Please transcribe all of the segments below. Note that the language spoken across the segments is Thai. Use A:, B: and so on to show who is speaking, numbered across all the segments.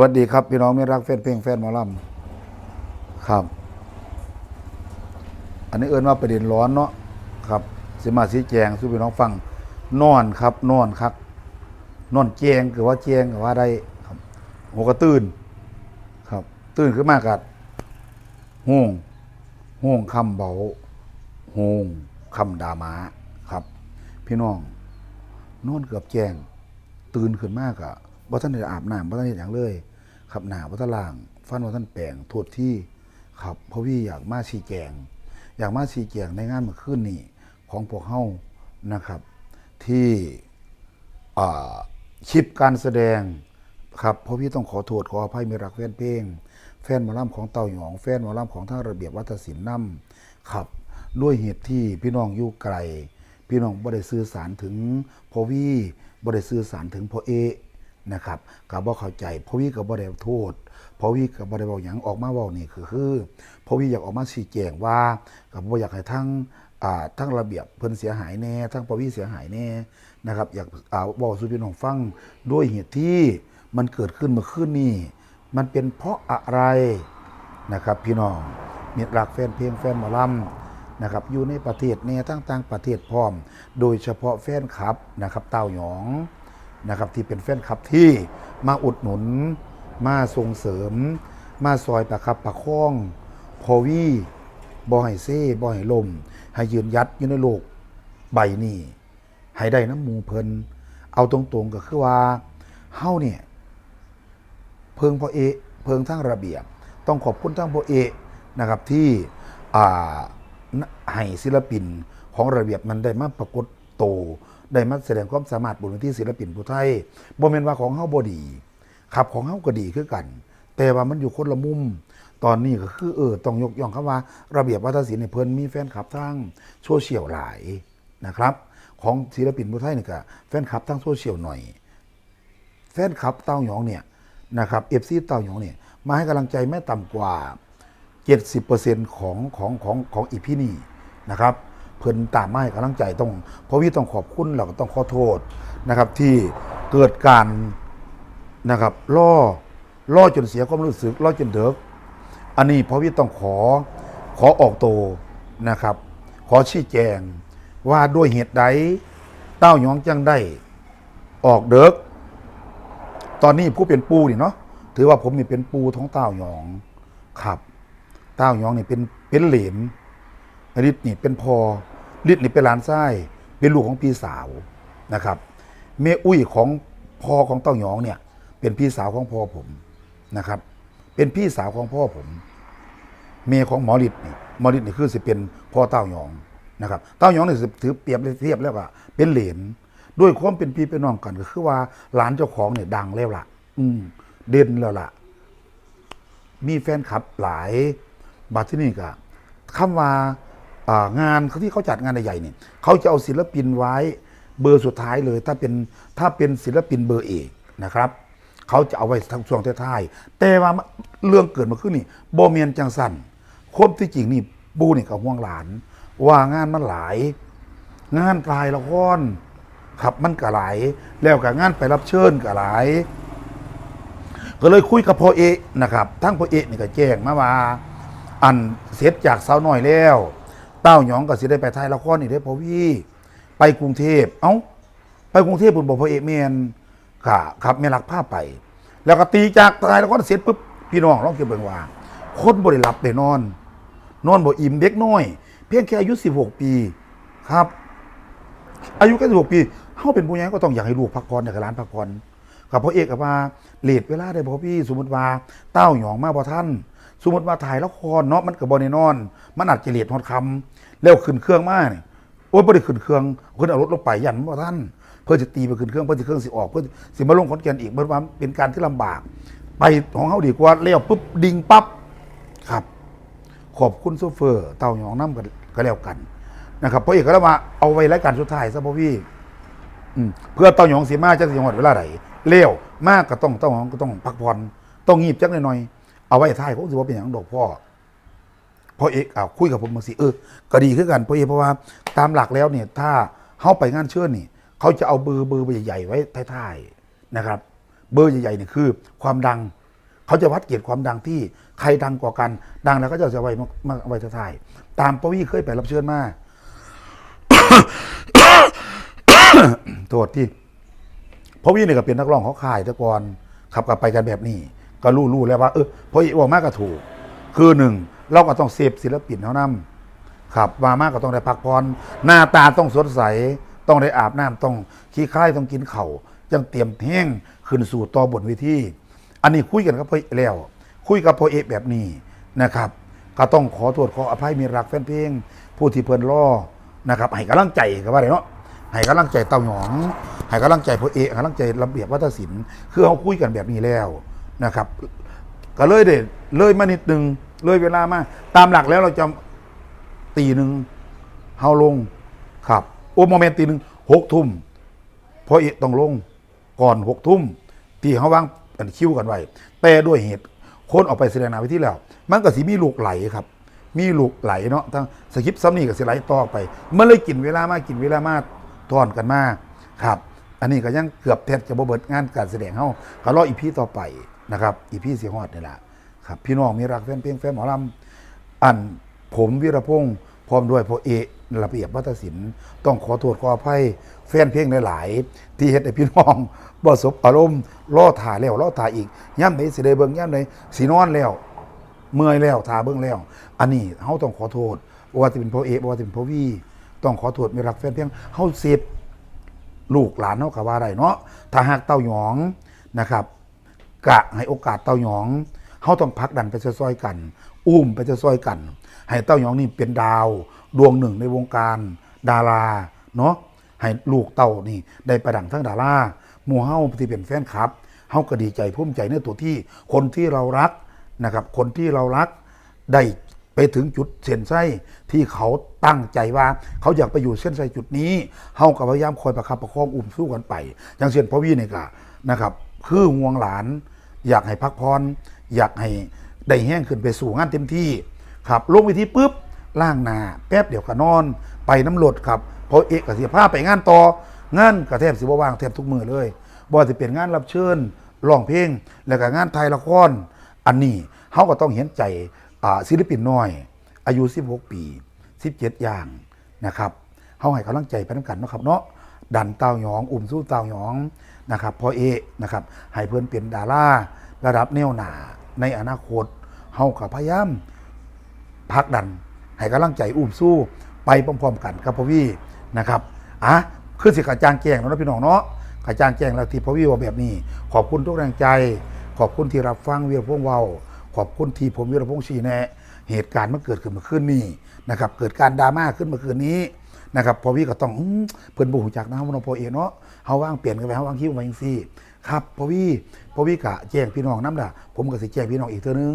A: วัสดีครับ พี่น้องไม่รักแฟนเพลงแฟนหมอลำครับ อันนี้เอิ้นว่าประเด็นร้อนเนาะครับสิมาชี้แจงสู่พี่น้องฟังนอนครับนอนครับนอนแจงคือว่าแจงคือว่าได้ครับหัวกระตื่นครับ ตื่นขึ้นมากัดห่วงห่วงคำเบาห่วงคำดามาครับ พี่น้องนอนเกือบแจงตื่นขึ้นมากอะบ่ท่านได้อาบน้ำบ่ท่านเห็นอย่างเลย ครับหนาบ่ท่านล่างฟันบ่ท่านแปลงโทษที่ครับพราะพี่อยากมาชี้แจง อยากมาชี้แจงในงานเมื่อคืนนี้ของพวกเฮานะครับ ที่อ่าคลิปการแสดงครับพราะพี่ต้องขอโทษขออภัยมีรักแฟนเพลง แฟนมอลำของเต่าหยอง แฟนมอลำของท่าระเบียบวัฒนศิลป์นํครับด้วยเหตุที่พี่น้องอยู่ไกล พี่น้องบ่ได้สื่อสารถึงพ่อวี่บ่ได้สื่อสารถึงพ่อเอ นะครับก็บ่เข้าใจพวีก็บ่ได้โทษพวีก็บ่ได้เว้าหยังออกมาเว้านี่คือคือพวีอยากออกมาชี้แจงว่าก็บ่อยากให้ทั้งอ่าทั้งระเบียบเพิ่นเสียหายแน่ทั้งพวีเสียหายแน่นะครับอยากอ่าเว้าสู่พี่น้องฟังด้วยเหตุที่มันเกิดขึ้นเมื่อคืนนี้มันเป็นเพราะอะไรนะครับพี่น้องมีรักแฟนเพลงแฟนหมอลำนะครับอยู่ในประเทศเนี่ยทั้งต่างประเทศพร้อม โดยเฉพาะแฟนคลับนะครับเต้าหยอง นะครับที่เป็นแฟนคลับที่มาอุดหนุน มาส่งเสริม มาซอยประคับประคอง พอวีบ่ให้เซ่บ่ให้ลม ให้ยืนยัดอยู่ในโลกใบนี้ให้ได้น้ำมูเพิ่นเอาตรงๆก็คือว่าเฮาเนี่ย เพิงพอเอะเพิงทั้งระเบียบ ต้องขอบคุณทั้งพอเอะนะครับที่อ่าให้ศิลปินของระเบียบมันได้มาปรากฏโต ได้มาแสดงความสามารถบนเวทีศิลปินผู้ไทยบ่แม่นว่าของเฮาบ่ดีครับของเฮาก็ดีคือกัน แต่ว่ามันอยู่คนละมุม ตอนนี้ก็คือเออต้องยกย่องคำว่า ระเบียบวัฒนศิลป์เนี่ยเพิ่นมีแฟนคลับทางโซเชียลหลายนะครับ ของศิลปินผู้ไทยนี่ก็แฟนคลับทางโซเชียลหน่อย แฟนคลับเต้าหยองเนี่ยนะครับเอฟซีเต้าหยองเนี่ยมาให้กำลังใจไม่ต่ำกว่า 70%ของของของของอีพีนี่นะครับ เพิ่นตามมาให้กำลังใจต้องพราะวิต้องขอบคุณเราก็ต้องขอโทษนะครับ ที่เกิดการนะครับล่อล่อจนเสียความรู้สึกล่อจนเดิกอันนี้พราะวิต้องขอขอออกโตนะครับ ขอชี้แจงว่าด้วยเหตุใดเต้าหยองจังได้ออกเดิกตอนนี้ผู้เป็นปูนี่เนาะถือว่าผมนี่เป็นปูท้องเต้าหยองครับ เต้าหยองนี่เป็นเป็นเหลน ฤทธิ์นี่เป็นพอฤทธิ์นี่เป็นหลานไส้เป็นลูกของพี่สาวนะครับเมอุ้ยของพ่อของเต้าหยองเนี่ย เป็นพี่สาวของพ่อผมนะครับ เป็นพี่สาวของพ่อผม เมยของหมอฤทธิ์นี่หมอฤทธิ์นี่คือสิเป็นพ่อเต้าหยองนะครับเต้าหยองนี่ถือเปรียบเทียบแล้วว่าเป็นเหลนด้วยความเป็นพี่เป็นน้องกันก็คือว่าหลานเจ้าของเนี่ยดังแล้วล่ะ อืม เด่นแล้วล่ะ มีแฟนคลับหลายบัดที่นี่ก็คำว่า งานเขาที่เขาจัดงานใหญ่ๆเนี่ยเขาจะเอาศิลปินไว้เบอร์สุดท้ายเลย ถ้าเป็นถ้าเป็นศิลปินเบอร์เอกนะครับเขาจะเอาไว้ทั้งช่วงท้ายๆแต่ว่าเรื่องเกิดมาขึ้นนี่โบเมียนจังสันคบที่จริงนี่บูนี่กับห่วงหลาน ว่างานมันหลาย งานปลายละครครับมันก็หลาย แล้วกับงานไปรับเชิญก็หลาย ก็เลยคุยกับพ่อเอะนะครับทั้งพ่อเอะนี่ก็แจ้งมาว่า อันเสร็จจากสาวน้อยแล้ว เต้าหยองก็สิได้ไปถ่ายละครนี่ได้อพ่อพี่ไปกรุงเทพเอ้า ไปกรุงเทพบุญบอกพ่อเอกเมียนค่ะครับเมียรักผ้าไป แล้วก็ตีจากถ่ายละครเสร็จปุ๊บพี่น้องร้องเก็บเบิงว่าคนบ่ได้หลับได้นอน นอนบ่อิ่มเด็กน้อย เพียงแค่อายุ 16 ปีครับ อายุแค่16 ปีเฮาเป็นผู้ใหญ่ก็ต้องอยากให้ลูกพักผ่อนอยากให้หลานพักผ่อน กับพ่อเอกกับว่าเลทเวลาได้บ่พี่สมมุติว่าเต้าหยองมาบ่ท่านสมมุติว่าถ่ายละครเนาะมันก็บ่ได้นอน มันอาจจะเลทฮอดคำแล้วขึ้นเครื่องมานี่โอ้ยบ่ได้ขึ้นเครื่องเพิ่นเอารถลงไปยันบ่ท่านเพื่อจะตีไปขึ้นเครื่องเพื่อจะเครื่องสิออกเพื่อสิมาลงขอนแก่นอีกเบิ่ว่าเป็นการที่ลำบาก ไปของเฮาดีกว่าแล้วปุ๊บดิ่งปั๊บครับ ขอบคุณโซเฟอร์ เต่าหยองน้ำกันก็แล้วกันนะครับเพราะเอกก็แล้วมาเอาไว้รายการสุดท้ายซะพ่อพี่เพื่อเต่าหยองสีมาจะสิหมดเวลาไหน เลี้ยวมากก็ต้องต่าหยองก็ต้องพักผ่อนต้องงีบจักหน่อยๆเอาไว้ท้ายผมถือว่าเป็นอย่างดอกพ่อพ่อเอกอ่าคุยกับผมบางสิเออก็ดีขึ้นกันพ่อเอกเพราะว่าตามหลักแล้วเนี่ยถ้าเข้าไปงานเชิญนี่ เขาจะเอาเบอร์เบอร์ใหญ่ๆไว้ท้ายๆนะครับ เบอร์ใหญ่ๆนี่คือ ความดัง เขาจะวัดเกียรติความดังที่ใครดังกว่ากัน ดังแล้วก็จะเอาไว้มาไว้ท้ายๆตามปวีเคยไปรับเชิญมาโทษที่ พราะวีเนี่ยก็เป็นนักร้องเขาขายแต่ก่อนขับกลับไปกันแบบนี้ ก็รู้รู้แล้วว่าเออเพราะอีว่ามาก็ถูก คือหนึ่งเราก็ต้องเสพศิลปินเท่านั้นครับมามากก็ต้องได้พักผ่อนหน้าตาต้องสดใส ต้องได้อาบน้ำต้องขี้คายต้องกินเข่าจังเตรียมแห้งขึ้นสู่ต่อบนเวทีอันนี้คุยกันกับพ่อเอกแล้ว คุยกับพ่อเอกแบบนี้นะครับ ก็ต้องขอโทษขออภัยมีรักแฟนเพลงผู้ที่เพิ่นล่อนะครับให้กำลังใจก็ว่าได้เนาะ ให้กำลังใจเต้าหยองให้กำลังใจพ่อเอกให้กำลังใจระเบียบวัฒนศิลป์คือเขาคุยกันแบบนี้แล้วนะครับ ก็เลยเด็ดเลยมานิดนึงเลยเวลามาตามหลักแล้วเราจะตีหนึ่งเฮาลงครับ โอ้โมเมนต์ตีหนึ่งหกทุ่มพราะเอกต้องลงก่อนหกทุ่มที่เขาวางกันคิวกันไว้แต่ด้วยเหตุคนออกไปแสดงนาวิธีแล้ว มันก็สิมีลูกไหลครับ มีลูกไหลเนาะทั้งสคริปต์ซ้ำนี่กับสิไหลต่อไปมันเลยกินเวลามากกินเวลามาก ทอนกันมากครับอันนี้ก็ยังเกือบแทบจะบ่เบิดงานการแสดงเฮาก็รออีพีต่อไปนะครับอีพีสีฮอดนี่แหละครับพี่น้องมีรักแฟนเพลงแฟนหมอลำอันผมวีรพงศ์พร้อมด้วยพ่อเอกระเบียบวัฒศิลป์ต้องขอโทษขออภัยแฟนเพลงหลาย ๆ ที่เฮ็ดให้พี่น้องบ่สบอารมณ์ล่อถ่าแล้วล่อถ่าอีกย่ำไหนสิได้เบิ่งย่ำไหนสินอนแล้ว เมื่อยแล้วทาเบิ้งแล้ว อันนี้เฮาต้องขอโทษบ่ว่าจะเป็นพ่อเอกบ่ว่าจะเป็นพ่อวี ต้องขอโทษมีรักแฟนเพียงเฮาเสพลูกหลานเฮาก็ว่าได้เนาะถ้าหากเต้าหยองนะครับกะให้โอกาสเต้าหยองเฮาต้องพักดันไปซอยๆกัน อุ้มไปซอยๆกัน ให้เต้าหยองนี่เป็นดาวดวงหนึ่งในวงการดาราเนาะให้ลูกเต้านี่ ได้ประดังทั้งดาราหมู่เฮาที่เป็นแฟนคลับเฮาก็ดีใจภูมิใจในตัวที่คนที่เรารักนะครับ คนที่เรารักได้ ไปถึงจุดเส้นไส้ที่เขาตั้งใจว่า เขาอยากไปอยู่เส้นไส้จุดนี้เฮาก็พยายามคอยประคับประคองอุ้มสู้กันไป อย่างเช่นพ่อวี่นี่ก็นะครับ คือห่วงหลาน อยากให้พักผ่ออยากให้ได้แห้งขึ้นไปสู่งานเต็มที่ครับลงวิธีปุ๊บล่างหนาแป๊บเดียวก็นอน ไปน้ำรถครับพราะเอกกับเสียผ้าไปงานต่องานกระแทบสิบว่างแทบทุกมือเลยบ่จะเป็นงานรับเชิญร้องเพลง แล้วก็งานไทยละครอันนี้เขาก็ต้องเห็นใจ ศิลปินน้อย อายุ 16 ปี 17 อย่างนะครับเขาให้กำลังใจไปน้ำกันเนาะครับเนาะดันเต้าหยอง อุ่มสู้เต้าหยองนะครับพอเอนะครับให้เพื่อนเป็นดาราระดับแนวหนาในอนาคตเฮากับพยายามพักดัน ให้กำลังใจอุ้มสู้ไปพร้อมๆกันครับพอวี่นะครับอะคือสิกระจางแจ้งแล้วนะพี่น้องเนาะกระจางแจ้งแล้วที่พอวี่ว่าแบบนี้ ขอบคุณทุกแรงใจ ขอบคุณที่รับฟังเวีรพงเว้า ขอบคุณที่ผมวีรพงษ์ชีแนะเหตุการณ์มันเกิดขึ้นเมื่อคืนนี้นะครับ เกิดการดราม่าขึ้นเมื่อคืนนี้นะครับพอวี่ก็ต้องเพิ่อนบ่ฮู้จักนะว่าน้พอเอกเนาะเฮาว่างเปลี่ยนกันไปเฮาว่างคิวมาจังซี่ครับพอวี่พอวี่กะแจ้งพี่น้องน้ำล่ะผมก็สิแจ้งพี่น้องอีกเทื่อนึง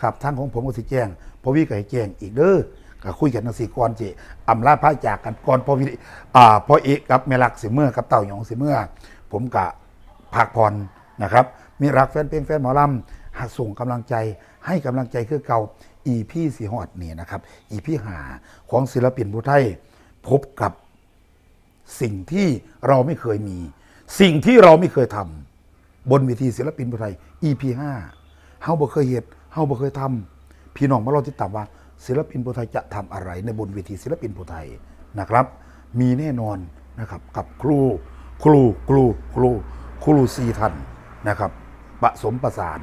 A: ครับทางของผมก็สิแจ้งพอวี่ก็ให้แจ้งอีกเด้อก็คุยกันจังซี่ก่อนสิอำลาพระจากกันก่อนพอวี่อ่าพอเอกกับแม่ลักสิเมื่อกับเต่าหยองสิเมื่อ ผมกะพักผ่อนนะครับ มีรักแฟนเพลงแฟนหมอลำ หาส่งกำลังใจให้กำลังใจคือเก่าอีพี่สีหอดนี่นะครับ อีพี่หาของศิลปินผู้ไทยพบกับสิ่งที่เราไม่เคยมี สิ่งที่เราไม่เคยทำบนเวทีศิลปินผู้ไทย EP 5เฮาบ่เคยเห็ดเฮาบ่เคยทำพี่น้องมาเราติดตามว่า ศิลปินผู้ไทยจะทำอะไร ในบนเวทีศิลปินผู้ไทยนะครับ มีแน่นอนนะครับกับครูครูครูครูครูซีทันนะครับผสมประสาน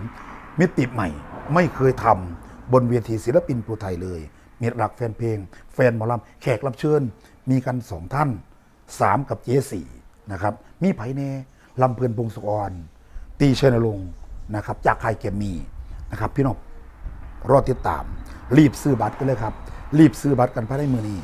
A: มิติใหม่ ไม่เคยทำบนเวทีศิลปินผู้ไทยเลย มีรักแฟนเพลง แฟนหมอลำแขกรับเชิญ มีกันสองท่านสามกับเจสี่นะครับ มีไผ่แน่ลำเพลินพงศกร ตีเชนลงนะครับ จากไครเกมมีนะครับ พี่น้องรอติดตาม รีบซื้อบัตรกันเลยครับ รีบซื้อบัตรกันภายในมือนี้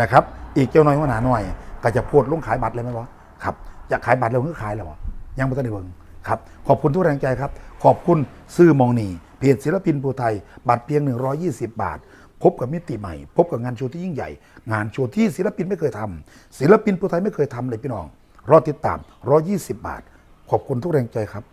A: นะครับ อีกเจ้าน้อยหัวหนาหน่อย ก็จะโพดลงขายบัตรเลยไหมวะครับ จะขายบัตรเร็วก็ขายแล้ววะยังไม่ต้องได้เบิ่งครับ ขอบคุณทุกแรงใจครับ ขอบคุณซื้อมองนีเพจศิลปินภูไทย บัตรเพียง 120 บาท พบกับมิติใหม่ พบกับงานโชว์ที่ยิ่งใหญ่ งานโชว์ที่ศิลปินไม่เคยทำศิลปินภูไทยไม่เคยทำเลยพี่น้อง รอติดตาม 120 บาท ขอบคุณทุกแรงใจครับ